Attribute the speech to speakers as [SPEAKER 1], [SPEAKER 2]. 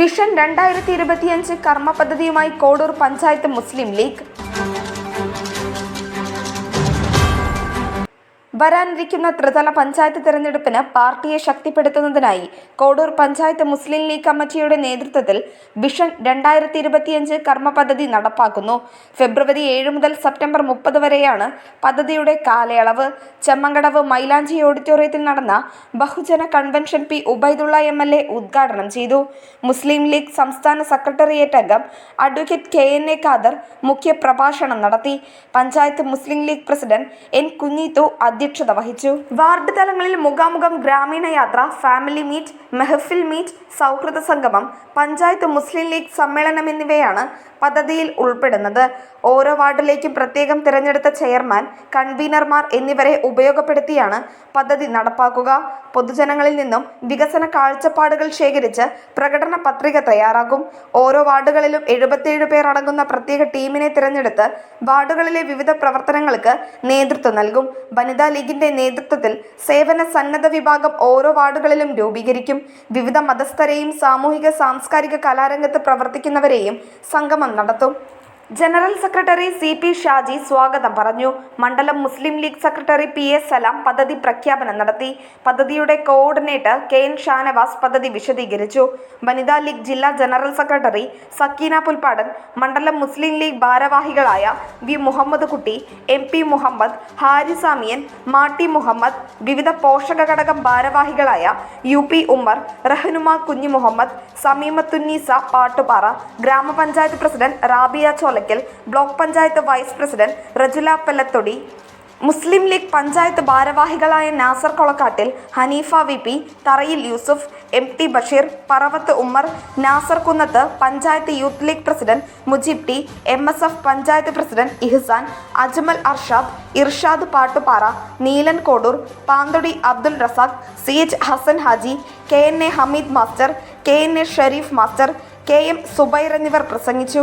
[SPEAKER 1] Vision രണ്ടായിരത്തി ഇരുപത്തിയഞ്ച് കർമ്മ പദ്ധതിയുമായി കോഡൂർ പഞ്ചായത്ത് മുസ്ലിം ലീഗ്. വരാനിരിക്കുന്ന ത്രിതല പഞ്ചായത്ത് തെരഞ്ഞെടുപ്പിന് പാർട്ടിയെ ശക്തിപ്പെടുത്തുന്നതിനായി കോഡൂർ പഞ്ചായത്ത് മുസ്ലിം ലീഗ് കമ്മിറ്റിയുടെ നേതൃത്വത്തിൽ വിഷൻ രണ്ടായിരത്തി ഇരുപത്തിയഞ്ച് കർമ്മ പദ്ധതി നടപ്പാക്കുന്നു. ഫെബ്രുവരി ഏഴ് മുതൽ സെപ്റ്റംബർ മുപ്പത് വരെയാണ് പദ്ധതിയുടെ കാലയളവ്. ചെമ്മങ്കടവ് മൈലാഞ്ചി ഓഡിറ്റോറിയത്തിൽ നടന്ന ബഹുജന convention P Ubaidullah M L A ഉദ്ഘാടനം ചെയ്തു. മുസ്ലിം ലീഗ് സംസ്ഥാന സെക്രട്ടേറിയറ്റ് അംഗം advocate K N A Khader മുഖ്യപ്രഭാഷണം നടത്തി. പഞ്ചായത്ത് മുസ്ലിം ലീഗ് പ്രസിഡന്റ് എൻ കുഞ്ഞീത്തു അധ്യക്ഷത വഹിച്ചു. വാർഡ് തലങ്ങളിൽ മുഖാമുഖം ഗ്രാമീണ യാത്ര ഫാമിലി മീറ്റ് മെഹഫിൽ മീറ്റ് സൗഹൃദ സംഗമം പഞ്ചായത്ത് മുസ്ലിം ലീഗ് സമ്മേളനം എന്നിവയാണ് പദ്ധതിയിൽ ഉൾപ്പെടുന്നത്. ഓരോ വാർഡിലേക്കും പ്രത്യേകം തിരഞ്ഞെടുത്ത ചെയർമാൻ കൺവീനർമാർ എന്നിവരെ ഉപയോഗപ്പെടുത്തിയാണ് പദ്ധതി നടപ്പാക്കുക. പൊതുജനങ്ങളിൽ നിന്നും വികസന കാഴ്ചപ്പാടുകൾ ശേഖരിച്ച് പ്രകടന പത്രിക തയ്യാറാകും ഓരോ വാർഡുകളിലും എഴുപത്തിയേഴ് പേർ അടങ്ങുന്ന പ്രത്യേക ടീമിനെ തിരഞ്ഞെടുത്ത് വാർഡുകളിലെ വിവിധ പ്രവർത്തനങ്ങൾക്ക് നേതൃത്വം നൽകും. വനിതാ ലീഗിന്റെ നേതൃത്വത്തിൽ സേവന സന്നദ്ധ വിഭാഗം ഓരോ വാർഡുകളിലും രൂപീകരിക്കും. വിവിധ മതസ്ഥരെയും സാമൂഹിക സാംസ്കാരിക കലാരംഗത്ത് പ്രവർത്തിക്കുന്നവരെയും സംഗമം നടത്തും. General secretary C P Shaji സ്വാഗതം പറഞ്ഞു. മണ്ഡലം Muslim League secretary P S Salam പദ്ധതി പ്രഖ്യാപനം നടത്തി. പദ്ധതിയുടെ കോർഡിനേറ്റർ കെ എൻ ഷാനവാസ് പദ്ധതി വിശദീകരിച്ചു. വനിതാ ലീഗ് ജില്ലാ ജനറൽ സെക്രട്ടറി സക്കീന പുൽപ്പാടൻ മണ്ഡലം മുസ്ലിം ലീഗ് ഭാരവാഹികളായ V Muhammad Kutty M P Muhammad ഹാരിസാമിയൻ Maati Muhammad വിവിധ പോഷക ഘടകം ഭാരവാഹികളായ യു പി ഉമ്മർ റഹനുമ കുഞ്ഞു മുഹമ്മദ് സമീമത്തുന്നീസ പാട്ടുപാറ ഗ്രാമപഞ്ചായത്ത് president Rabiya Cholakkal block panchayat vice president Rajula Pellathodi Muslim League panchayat ഭാരവാഹികളായ Nasar Kolakkattil Hanifa V P Tharayil Yusuf M T Basheer Paravath Ummar Nasar Kunnath panchayat youth League president Mujeeb T M S F panchayat president Ihsan Ajmal Arshad Irshad Pattuppara Neelan Kodur Panthodi Abdul Razak C H Hasan Haji K N A Hameed master K N A Shereef master K M Zubair എന്നിവർ പ്രസംഗിച്ചു.